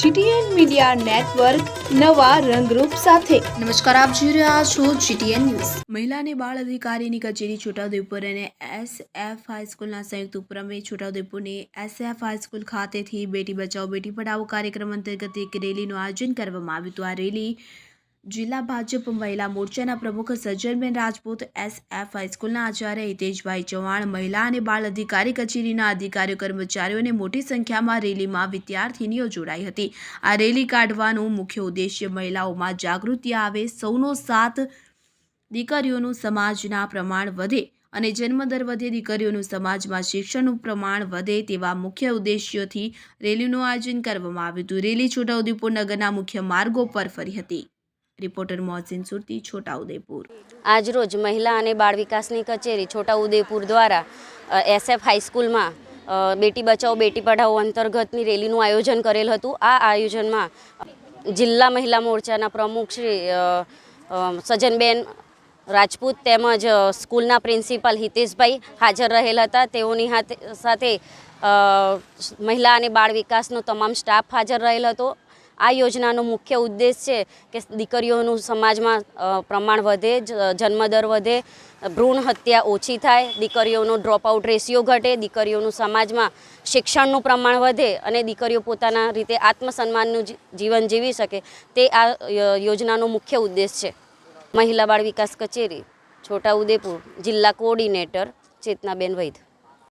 GTN media network નવા રંગરૂપ સાથે. નમસ્કાર, આપ જોઈ રહ્યા છો જીટીએન ન્યૂઝ. મહિલા અને બાળ અધિકારીની કચેરી છોટાઉદેપુર અને એસએફ હાઈસ્કૂલના સંયુક્ત ઉપક્રમે છોટાઉદેપુરની એસએફ હાઈસ્કૂલ ખાતેથી બેટી બચાવો, બેટી પઢાઓ કાર્યક્રમ અંતર્ગત એક રેલીનું આયોજન કરવામાં આવ્યું હતું. આ રેલી જિલ્લા ભાજપ મહિલા મોરચાના પ્રમુખ સજ્જનબેન રાજપૂત એસએફ હાઈસ્કૂલના આચાર્ય હિતેશભાઈ ચૌહાણ મહિલા અને બાળ અધિકારી કચેરીના અધિકારીઓ કર્મચારીઓને મોટી સંખ્યામાં રેલીમાં વિદ્યાર્થીનીઓ જોડાઈ હતી. આ રેલી કાઢવાનું મુખ્ય ઉદ્દેશ્ય મહિલાઓમાં જાગૃતિ આવે, સૌનો સાથ દીકરીઓનું સમાજના પ્રમાણ વધે અને જન્મદર વધે દીકરીઓનું સમાજમાં શિક્ષણનું પ્રમાણ વધે તેવા મુખ્ય ઉદ્દેશ્યોથી રેલીનું આયોજન કરવામાં આવ્યું હતું. રેલી છોટાઉદેપુર નગરના મુખ્ય માર્ગો પર ફરી હતી. રિપોર્ટર મોહસિન સુરતી, છોટાઉદેપુર. આજરોજ મહિલા અને બાળ વિકાસની કચેરી છોટાઉદેપુર દ્વારા એસએફ હાઈસ્કૂલમાં બેટી બચાવો બેટી પઢાઓ અંતર્ગતની રેલીનું આયોજન કરેલ હતું. આ આયોજનમાં જિલ્લા મહિલા મોરચાના પ્રમુખ શ્રી સજનબેન રાજપૂત તેમજ સ્કૂલના પ્રિન્સિપાલ હિતેશભાઈ હાજર રહેલ હતા. તેઓની સાથે મહિલા અને બાળ વિકાસનો તમામ સ્ટાફ હાજર રહેલ હતો. આ યોજનાનો મુખ્ય ઉદ્દેશ છે કે દીકરીઓનું સમાજમાં પ્રમાણ વધે જન્મદર વધે, ભ્રૂણ હત્યા ઓછી થાય, દીકરીઓનો ડ્રોપ આઉટ રેશિયો ઘટે, દીકરીઓનું સમાજમાં શિક્ષણનું પ્રમાણ વધે અને દીકરીઓ પોતાના રીતે આત્મસન્માનનું જીવન જીવી શકે, તે આ યોજનાનો મુખ્ય ઉદ્દેશ છે. મહિલા બાળ વિકાસ કચેરી, છોટાઉદેપુર, જિલ્લા કોઓર્ડિનેટર ચેતનાબેન વૈદ